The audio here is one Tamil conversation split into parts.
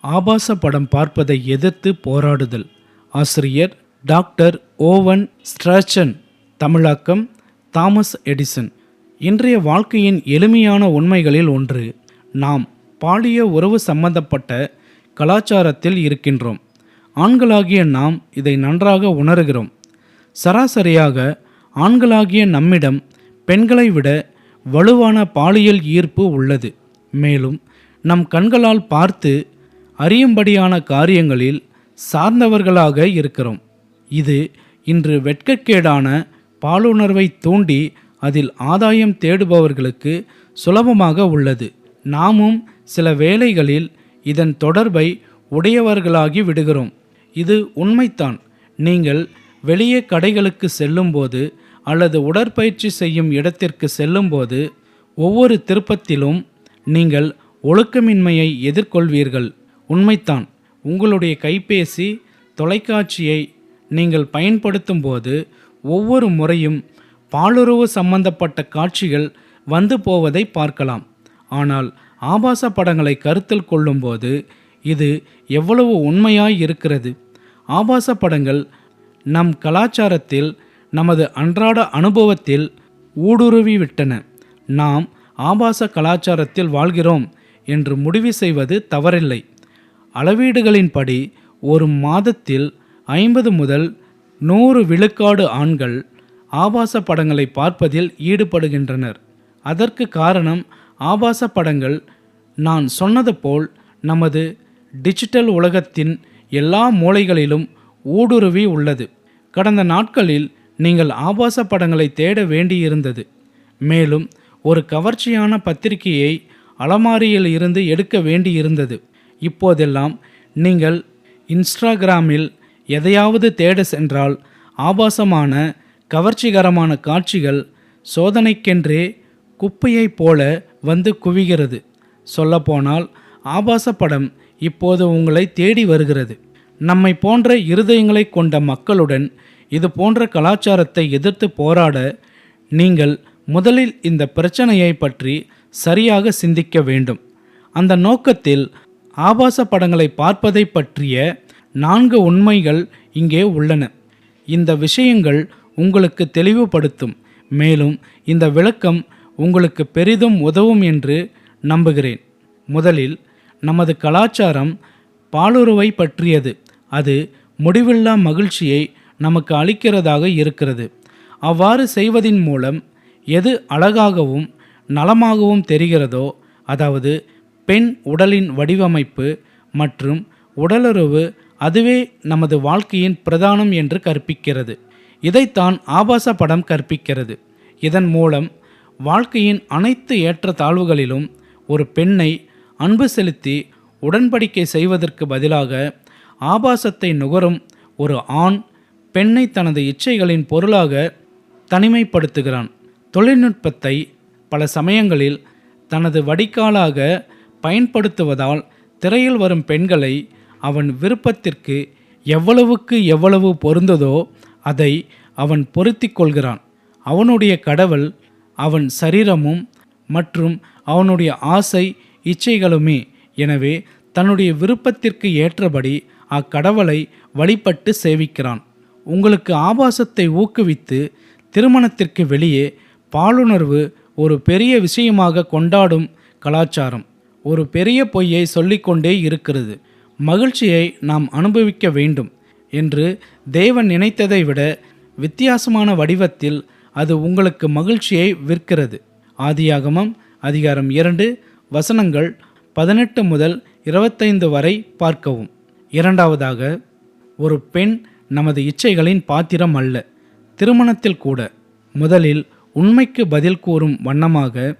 ஆபாச படம் பார்ப்பதை எதிர்த்து போராடுதல். ஆசிரியர் டாக்டர் ஓவன் ஸ்ட்ராச்சன். தமிழாக்கம் தாமஸ் எடிசன். இன்றைய வாழ்க்கையின் எளிமையான உண்மைகளில் ஒன்று நாம் பாலிய உறவு சம்பந்தப்பட்ட கலாச்சாரத்தில் இருக்கின்றோம். ஆண்களாகிய நாம் இதை நன்றாக உணர்கிறோம். சராசரியாக ஆண்களாகிய நம்மிடம் பெண்களை விட வலுவான பாலியல் ஈர்ப்பு உள்ளது. மேலும் நம் கண்களால் பார்த்து அறியும்படியான காரியங்களில் சார்ந்தவர்களாக இருக்கிறோம். இது இன்று வெட்கக்கேடான பாலுணர்வை தூண்டி அதில் ஆதாயம் தேடுபவர்களுக்கு சுலபமாக உள்ளது. நாமும் சில வேளைகளில் இதன் தொடர்பை உடையவர்களாகி விடுகிறோம். இது உண்மைத்தான் நீங்கள் வெளியே கடைகளுக்கு செல்லும்போது அல்லது உடற்பயிற்சி செய்யும் இடத்திற்கு செல்லும்போது ஒவ்வொரு திருப்பத்திலும் நீங்கள் ஒழுக்கமின்மையை எதிர்கொள்வீர்கள். உண்மைத்தான். உங்களுடைய கைபேசி தொலைக்காட்சியை நீங்கள் பயன்படுத்தும் போது ஒவ்வொரு முறையும் பாலுறவு சம்பந்தப்பட்ட காட்சிகள் வந்து போவதை பார்க்கலாம். ஆனால் ஆபாச படங்களை கருத்தில் கொள்ளும்போது இது எவ்வளவு உண்மையாய் இருக்கிறது. ஆபாச படங்கள் நம் கலாச்சாரத்தில் நமது அன்றாட அனுபவத்தில் ஊடுருவி விட்டன. நாம் ஆபாச கலாச்சாரத்தில் வாழ்கிறோம் என்று முடிவு செய்வது தவறில்லை. அளவீடுகளின்படி ஒரு மாதத்தில் ஐம்பது முதல் நூறு விழுக்காடு ஆண்கள் ஆபாச படங்களை பார்ப்பதில் ஈடுபடுகின்றனர். அதற்கு காரணம் ஆபாச படங்கள் நான் சொன்னது போல் நமது டிஜிட்டல் உலகத்தின் எல்லா மூலைகளிலும் ஊடுருவி உள்ளது. கடந்த நாட்களில் நீங்கள் ஆபாச படங்களை தேட வேண்டியிருந்தது. மேலும் ஒரு கவர்ச்சியான பத்திரிகையை அலமாரியில் இருந்து எடுக்க வேண்டியிருந்தது. இப்போதெல்லாம் நீங்கள் இன்ஸ்டாகிராமில் எதையாவது தேட சென்றால் ஆபாசமான கவர்ச்சிகரமான காட்சிகள் சோதனைக்கென்றே குப்பையைப் போல வந்து குவிகிறது. சொல்லப்போனால் ஆபாச படம் இப்போது உங்களை தேடி வருகிறது. நம்மை போன்ற இருதயங்களை கொண்ட மக்களுடன் இது போன்ற கலாச்சாரத்தை எதிர்த்து போராட நீங்கள் முதலில் இந்த பிரச்சனையை பற்றி சரியாக சிந்திக்க வேண்டும். அந்த நோக்கத்தில் ஆபாச படங்களை பார்ப்பதை பற்றிய நான்கு உண்மைகள் இங்கே உள்ளன. இந்த விஷயங்கள் உங்களுக்கு தெளிவுபடுத்தும். மேலும் இந்த விளக்கம் உங்களுக்கு பெரிதும் உதவும் என்று நம்புகிறேன். முதலில் நமது கலாச்சாரம் பாலுறவை பற்றியது. அது முடிவில்லா மகிழ்ச்சியை நமக்கு அளிக்கிறதாக இருக்கிறது. அவ்வாறு செய்வதின் மூலம் எது அழகாகவும் நலமாகவும் தெரிகிறதோ அதாவது பெண் உடலின் வடிவமைப்பு மற்றும் உடலுறவு அதுவே நமது வாழ்க்கையின் பிரதானம் என்று கற்பிக்கிறது. இதைத்தான் ஆபாச படம் கற்பிக்கிறது. இதன் மூலம் வாழ்க்கையின் அனைத்து ஏற்ற தாழ்வுகளிலும் ஒரு பெண்ணை அன்பு செலுத்தி உடன்படிக்கை செய்வதற்கு பதிலாக ஆபாசத்தை நுகரும் ஒரு ஆண் பெண்ணை தனது இச்சைகளின் பொருளாக தனிமைப்படுத்துகிறான். தொழில்நுட்பத்தை பல சமயங்களில் தனது வடிகாலாக பயன்படுத்துவதால் திரையில் வரும் பெண்களை அவன் விருப்பத்திற்கு எவ்வளவுக்கு எவ்வளவு பொருந்ததோ அதை அவன் பொருத்திக் கொள்கிறான். அவனுடைய கடவுள் அவன் சரீரமும் மற்றும் அவனுடைய ஆசை இச்சைகளுமே. எனவே தன்னுடைய விருப்பத்திற்கு ஏற்றபடி அக்கடவுளை வழிபட்டு சேவிக்கிறான். உங்களுக்கு ஆபாசத்தை ஊக்குவித்து திருமணத்திற்கு வெளியே பாலுணர்வு ஒரு பெரிய விஷயமாக கொண்டாடும் கலாச்சாரம். ஒரு பெரிய பொய்யை சொல்லிக்கொண்டே இருக்கிறது. மகிழ்ச்சியை நாம் அனுபவிக்க வேண்டும் என்று தேவன் நினைத்ததை விட வித்தியாசமான வடிவத்தில் அது உங்களுக்கு மகிழ்ச்சியை விற்கிறது. ஆதியாகமம் அதிகாரம் இரண்டு வசனங்கள் பதினெட்டு முதல் இருபத்தைந்து வரை பார்க்கவும். இரண்டாவதாக ஒரு பெண் நமது இச்சைகளின் பாத்திரம் அல்ல திருமணத்தில் கூட. முதலில் உண்மைக்கு பதில் கூறும் வண்ணமாக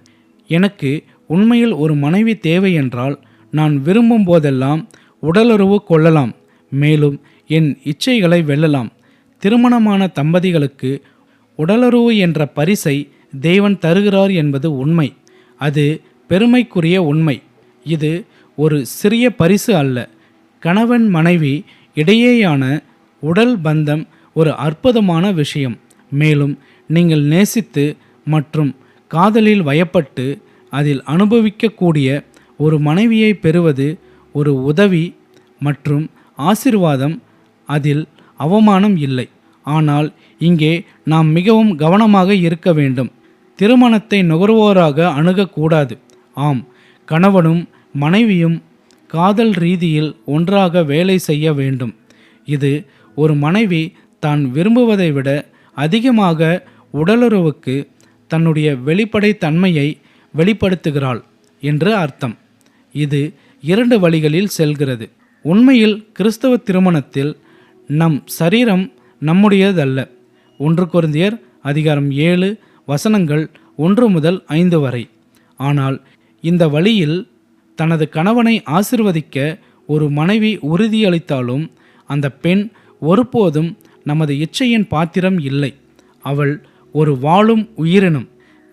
எனக்கு உண்மையில் ஒரு மனைவி தேவை என்றால் நான் விரும்பும் போதெல்லாம் உடலுறவு கொள்ளலாம். மேலும் என் இச்சைகளை வெல்லலாம். திருமணமான தம்பதிகளுக்கு உடலுறவு என்ற பரிசை தேவன் தருகிறார் என்பது உண்மை. அது பெருமைக்குரிய உண்மை. இது ஒரு சிறிய பரிசு அல்ல. கணவன் மனைவி இடையேயான உடல் பந்தம் ஒரு அற்புதமான விஷயம். மேலும் நீங்கள் நேசித்து மற்றும் காதலில் வயப்பட்டு அதில் அனுபவிக்கக்கூடிய ஒரு மனைவியை பெறுவது ஒரு உதவி மற்றும் ஆசிர்வாதம் அதில் அவமானம் இல்லை. ஆனால் இங்கே நாம் மிகவும் கவனமாக இருக்க வேண்டும். திருமணத்தை நுகர்வோராக அணுகக்கூடாது. ஆம் கணவனும் மனைவியும் காதல் ரீதியில் ஒன்றாக வேலை செய்ய வேண்டும். இது ஒரு மனைவி தான் விரும்புவதை விட அதிகமாக உடலுறவுக்கு தன்னுடைய வெளிப்படை தன்மையை வெளிப்படுத்துகிறாள் என்று அர்த்தம். இது இரண்டு வழிகளில் செல்கிறது. உண்மையில் கிறிஸ்தவ திருமணத்தில் நம் சரீரம் நம்முடையதல்ல. ஒன்று குருந்தியர் அதிகாரம் ஏழு வசனங்கள் ஒன்று முதல் ஐந்து வரை. ஆனால் இந்த வழியில் தனது கணவனை ஆசிர்வதிக்க ஒரு மனைவி உறுதியளித்தாலும் அந்த பெண் ஒருபோதும் நமது இச்சையின் பாத்திரம் இல்லை. அவள் ஒரு வாழும் உயிரினம்.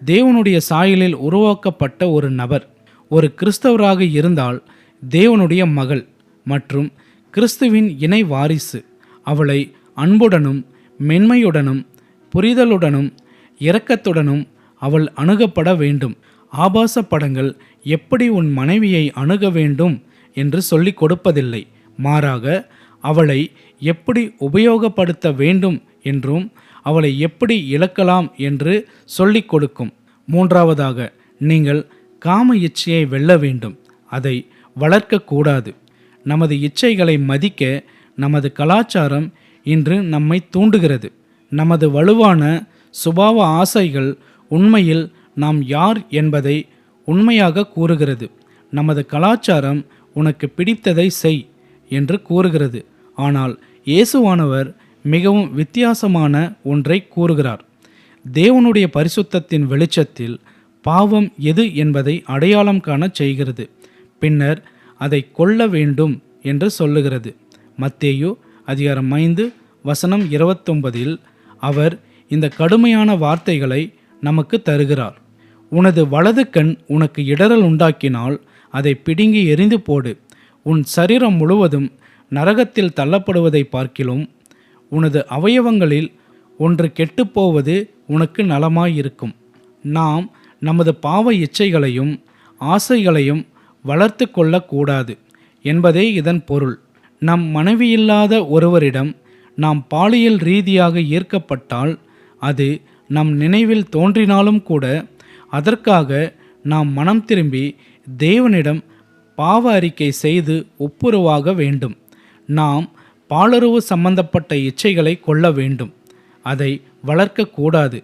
தேவனுடைய சாயலில் உருவாக்கப்பட்ட ஒரு நபர். ஒரு கிறிஸ்தவராக இருந்தால் தேவனுடைய மகள் மற்றும் கிறிஸ்துவின் இணை வாரிசு. அவளை அன்புடனும் மென்மையுடனும் புரிதலுடனும் இரக்கத்துடனும் அவள் அணுகப்பட வேண்டும். ஆபாச படங்கள் எப்படி உன் மனைவியை அணுக வேண்டும் என்று சொல்லிக் கொடுப்பதில்லை. மாறாக அவளை எப்படி உபயோகப்படுத்த வேண்டும் என்றும் அவளை எப்படி இழக்கலாம் என்று சொல்லிக் கொடுக்கும். மூன்றாவதாக நீங்கள் காம இச்சையை வெல்ல வேண்டும். அதை வளர்க்கக்கூடாது நமது இச்சைகளை மதிக்க நமது கலாச்சாரம் இன்று நம்மை தூண்டுகிறது. நமது வலுவான சுபாவ ஆசைகள் உண்மையில் நாம் யார் என்பதை உண்மையாக கூறுகிறது. நமது கலாச்சாரம் உனக்கு பிடித்ததை செய் என்று கூறுகிறது. ஆனால் இயேசுவானவர் மிகவும் வித்தியாசமான ஒன்றை கூறுகிறார். தேவனுடைய பரிசுத்தத்தின் வெளிச்சத்தில் பாவம் எது என்பதை அடையாளம் காணச் செய்கிறது. பின்னர் அதை கொல்ல வேண்டும் என்று சொல்லுகிறது. மத்தேயு அதிகாரம் ஐந்து வசனம் இருபத்தொன்பதில் அவர் இந்த கடுமையான வார்த்தைகளை நமக்கு தருகிறார். உனது வலது கண் உனக்கு இடறல் உண்டாக்கினால் அதை பிடுங்கி எரிந்து போடு. உன் சரீரம் முழுவதும் நரகத்தில் தள்ளப்படுவதை பார்க்கிலும் உனது அவயவங்களில் ஒன்று கெட்டுப்போவது உனக்கு நலமாயிருக்கும். நாம் நமது பாவ இச்சைகளையும் ஆசைகளையும் வளர்த்து கொள்ளக்கூடாது என்பதே இதன் பொருள். நம் மனைவியில்லாத ஒருவரிடம் நாம் பாலியல் ரீதியாக ஈர்க்கப்பட்டால் அது நம் நினைவில் தோன்றினாலும் கூட அதற்காக நாம் மனம் திரும்பி தேவனிடம் பாவ அறிக்கை செய்து ஒப்புரவாக வேண்டும். நாம் பாலுறவு சம்பந்தப்பட்ட இச்சைகளை கொள்ள வேண்டும். அதை வளர்க்கக்கூடாது.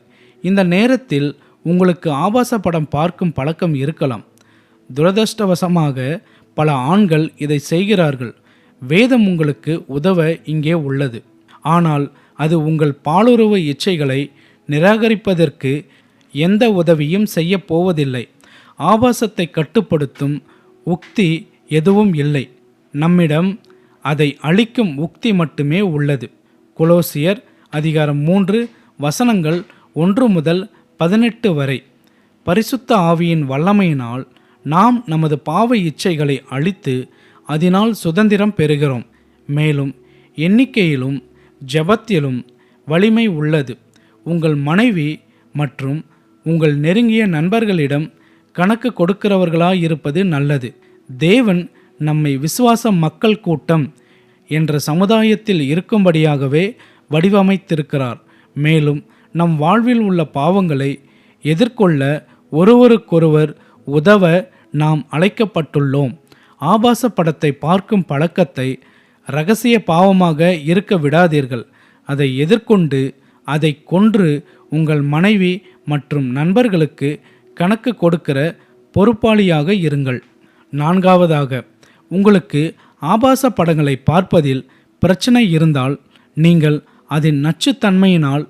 இந்த நேரத்தில் உங்களுக்கு ஆபாச படம் பார்க்கும் பழக்கம் இருக்கலாம். துரதிருஷ்டவசமாக பல ஆண்கள் இதை செய்கிறார்கள். வேதம் உங்களுக்கு உதவ இங்கே உள்ளது. ஆனால் அது உங்கள் பாலுறவு இச்சைகளை நிராகரிப்பதற்கு எந்த உதவியும் செய்ய போவதில்லை. ஆபாசத்தை கட்டுப்படுத்தும் உக்தி எதுவும் இல்லை. நம்மிடம் அதை அழிக்கும் உக்தி மட்டுமே உள்ளது. குலோசியர் அதிகாரம் மூன்று வசனங்கள் ஒன்று முதல் பதினெட்டு வரை. பரிசுத்த ஆவியின் வல்லமையினால் நாம் நமது பாவ இச்சைகளை அழித்து அதனால் சுதந்திரம் பெறுகிறோம். மேலும் எண்ணிக்கையிலும் ஜெபத்திலும் வலிமை உள்ளது. உங்கள் மனைவி மற்றும் உங்கள் நெருங்கிய நண்பர்களிடம் கணக்கு கொடுக்கிறவர்களாயிருப்பது நல்லது. தேவன் நம்மை விசுவாச மக்கள் கூட்டம் என்ற சமுதாயத்தில் இருக்கும்படியாகவே வடிவமைத்திருக்கிறார். மேலும் நம் வாழ்வில் உள்ள பாவங்களை எதிர்கொள்ள ஒருவருக்கொருவர் உதவ நாம் அழைக்கப்பட்டுள்ளோம். ஆபாச படத்தை பார்க்கும் பழக்கத்தை ரகசிய பாவமாக இருக்க விடாதீர்கள். அதை எதிர்கொண்டு அதை கொன்று உங்கள் மனைவி மற்றும் நண்பர்களுக்கு கணக்கு கொடுக்கிற பொறுப்பாளியாக இருங்கள். நான்காவதாக உங்களுக்கு ஆபாச படங்களை பார்ப்பதில் பிரச்சனை இருந்தால் நீங்கள் அதன் நச்சுத்தன்மையினால்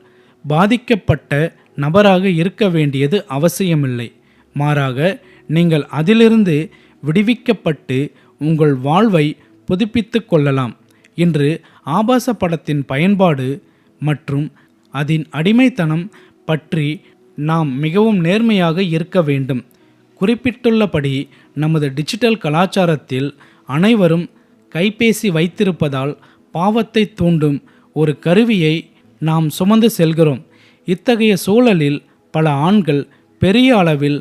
பாதிக்கப்பட்ட நபராக இருக்க வேண்டியது அவசியமில்லை. மாறாக நீங்கள் அதிலிருந்து விடுவிக்கப்பட்டு உங்கள் வாழ்வை புதுப்பித்து கொள்ளலாம். இன்று ஆபாச படத்தின் பயன்பாடு மற்றும் அதன் அடிமைத்தனம் பற்றி நாம் மிகவும் நேர்மையாக இருக்க வேண்டும். குறிப்பிட்டுள்ளபடி நமது டிஜிட்டல் கலாச்சாரத்தில் அனைவரும் கைபேசி வைத்திருப்பதால் பாவத்தை தூண்டும் ஒரு கருவியை நாம் சுமந்து செல்கிறோம். இத்தகைய சூழலில் பல ஆண்கள் பெரிய அளவில்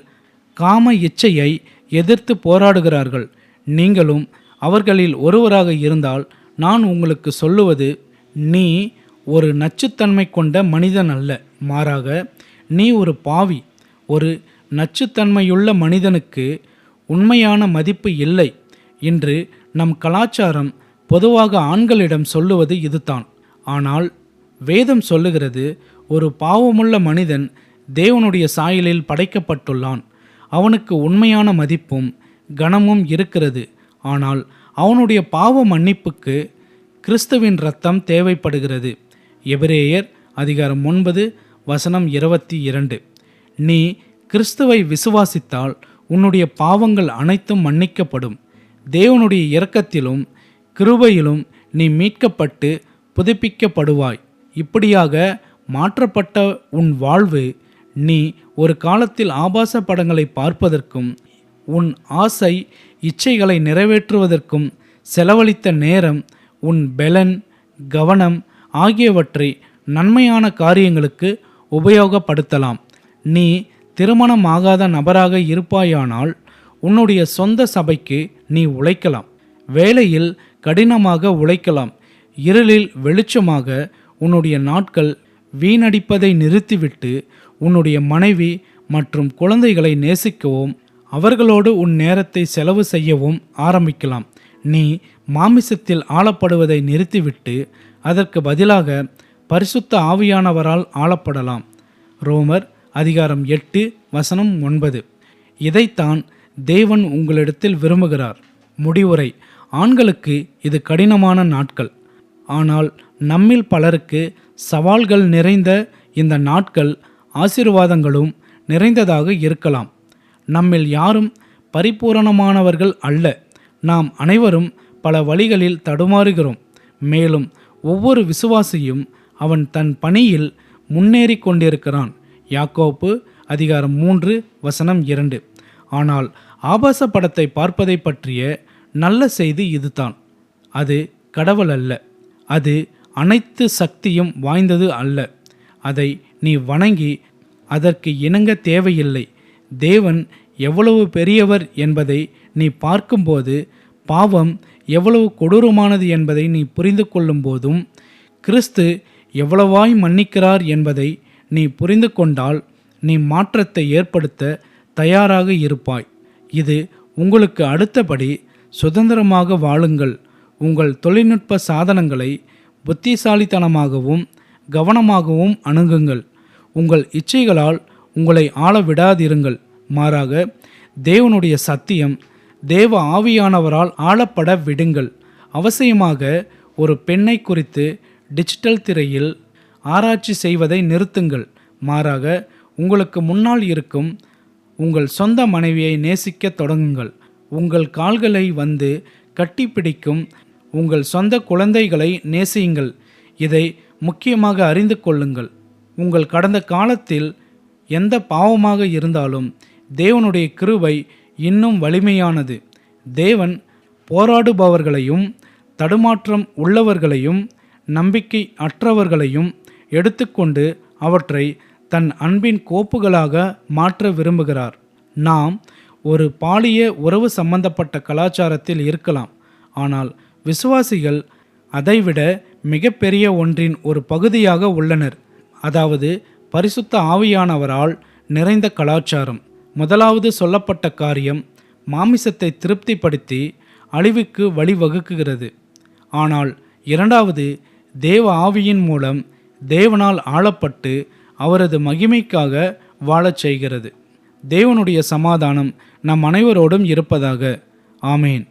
காம இச்சையை எதிர்த்து போராடுகிறார்கள். நீங்களும் அவர்களில் ஒருவராக இருந்தால் நான் உங்களுக்கு சொல்லுவது நீ ஒரு நச்சுத்தன்மை கொண்ட மனிதன் அல்ல. மாறாக நீ ஒரு பாவி. ஒரு நச்சுத்தன்மையுள்ள மனிதனுக்கு உண்மையான மதிப்பு இல்லை என்று நம் கலாச்சாரம் பொதுவாக ஆண்களிடம் சொல்லுவது இதுதான். ஆனால் வேதம் சொல்லுகிறது ஒரு பாவமுள்ள மனிதன் தேவனுடைய சாயலில் படைக்கப்பட்டுள்ளான். அவனுக்கு உண்மையான மதிப்பும் கனமும் இருக்கிறது. ஆனால் அவனுடைய பாவ மன்னிப்புக்கு கிறிஸ்துவின் ரத்தம் தேவைப்படுகிறது. எபிரேயர் அதிகாரம் ஒன்பது வசனம் இருபத்தி இரண்டு. நீ கிறிஸ்துவை விசுவாசித்தால் உன்னுடைய பாவங்கள் அனைத்தும் மன்னிக்கப்படும். தேவனுடைய இரக்கத்திலும் கிருபையிலும் நீ மீட்கப்பட்டு புதுப்பிக்கப்படுவாய். இப்படியாக மாற்றப்பட்ட உன் வாழ்வு நீ ஒரு காலத்தில் ஆபாச படங்களை பார்ப்பதற்கும் உன் ஆசை இச்சைகளை நிறைவேற்றுவதற்கும் செலவழித்த நேரம் உன் பெலன் கவனம் ஆகியவற்றை நன்மையான காரியங்களுக்கு உபயோகப்படுத்தலாம். நீ திருமணமாகாத நபராக இருப்பாயானால் உன்னுடைய சொந்த சபைக்கு நீ உழைக்கலாம். வேலையில் கடினமாக உழைக்கலாம். இருளில் வெளிச்சமாக உன்னுடைய நாட்கள் வீணடிப்பதை நிறுத்திவிட்டு உன்னுடைய மனைவி மற்றும் குழந்தைகளை நேசிக்கவும் அவர்களோடு உன் நேரத்தை செலவு செய்யவும் ஆரம்பிக்கலாம். நீ மாமிசத்தில் ஆளப்படுவதை நிறுத்திவிட்டு அதற்கு பதிலாக பரிசுத்த ஆவியானவரால் ஆளப்படலாம். ரோமர் அதிகாரம் எட்டு வசனம் ஒன்பது. இதைத்தான் தேவன் உங்களிடத்தில் விரும்புகிறார். முடிவுரை ஆண்களுக்கு இது கடினமான நாட்கள். ஆனால் நம்மில் பலருக்கு சவால்கள் நிறைந்த இந்த நாட்கள் ஆசீர்வாதங்களும் நிறைந்ததாக இருக்கலாம். நம்மில் யாரும் பரிபூரணமானவர்கள் அல்ல. நாம் அனைவரும் பல வழிகளில் தடுமாறுகிறோம். மேலும் ஒவ்வொரு விசுவாசியும் அவன் தன் பணியில் முன்னேறி கொண்டிருக்கிறான். யாக்கோப்பு அதிகாரம் மூன்று வசனம் இரண்டு. ஆனால் ஆபாச படத்தை பார்ப்பதை பற்றிய நல்ல செய்தி இதுதான். அது கடவுள் அல்ல. அது அனைத்து சக்தியும் வாய்ந்தது அல்ல. அதை நீ வணங்கி அதற்கு இணங்க தேவையில்லை. தேவன் எவ்வளவு பெரியவர் என்பதை நீ பார்க்கும்போது பாவம் எவ்வளவு கொடூரமானது என்பதை நீ புரிந்து கொள்ளும் போதும் கிறிஸ்து எவ்வளவாய் மன்னிக்கிறார் என்பதை நீ புரிந்து கொண்டால் நீ மாற்றத்தை ஏற்படுத்த தயாராக இருப்பாய். இது உங்களுக்கு அடுத்தபடி சுதந்திரமாக வாழுங்கள். உங்கள் தொழில்நுட்ப சாதனங்களை புத்திசாலித்தனமாகவும் கவனமாகவும் அணுகுங்கள். உங்கள் இச்சைகளால் உங்களை ஆள விடாதிருங்கள். மாறாக தேவனுடைய சத்தியம் தேவ ஆவியானவரால் ஆளப்பட விடுங்கள். அவசியமாக ஒரு பெண்ணை குறித்து டிஜிட்டல் திரையில் ஆராய்ச்சி செய்வதை நிறுத்துங்கள். மாறாக உங்களுக்கு முன்னால் இருக்கும் உங்கள் சொந்த மனைவியை நேசிக்க தொடங்குங்கள். உங்கள் கால்களை வந்து கட்டிப்பிடிக்கும் உங்கள் சொந்த குழந்தைகளை நேசியுங்கள். இதை முக்கியமாக அறிந்து கொள்ளுங்கள். உங்கள் கடந்த காலத்தில் எந்த பாவமாக இருந்தாலும் தேவனுடைய கிருபை இன்னும் வலிமையானது. தேவன் போராடுபவர்களையும் தடுமாற்றம் உள்ளவர்களையும் நம்பிக்கை அற்றவர்களையும் எடுத்துக்கொண்டு அவற்றை தன் அன்பின் கோப்புகளாக மாற்ற விரும்புகிறார். நாம் ஒரு பாலிய உறவு சம்பந்தப்பட்ட கலாச்சாரத்தில் இருக்கலாம். ஆனால் விசுவாசிகள் அதைவிட மிகப்பெரிய ஒன்றின் ஒரு பகுதியாக உள்ளனர். அதாவது பரிசுத்த ஆவியானவரால் நிறைந்த கலாச்சாரம். முதலாவது சொல்லப்பட்ட காரியம் மாமிசத்தை திருப்திப்படுத்தி அழிவுக்கு வழிவகுக்குகிறது ஆனால் இரண்டாவது தேவ ஆவியின் மூலம் தேவனால் ஆளப்பட்டு அவரது மகிமைக்காக வாழச் செய்கிறது. தேவனுடைய சமாதானம் நம் அனைவரோடும் இருப்பதாக. ஆமேன்.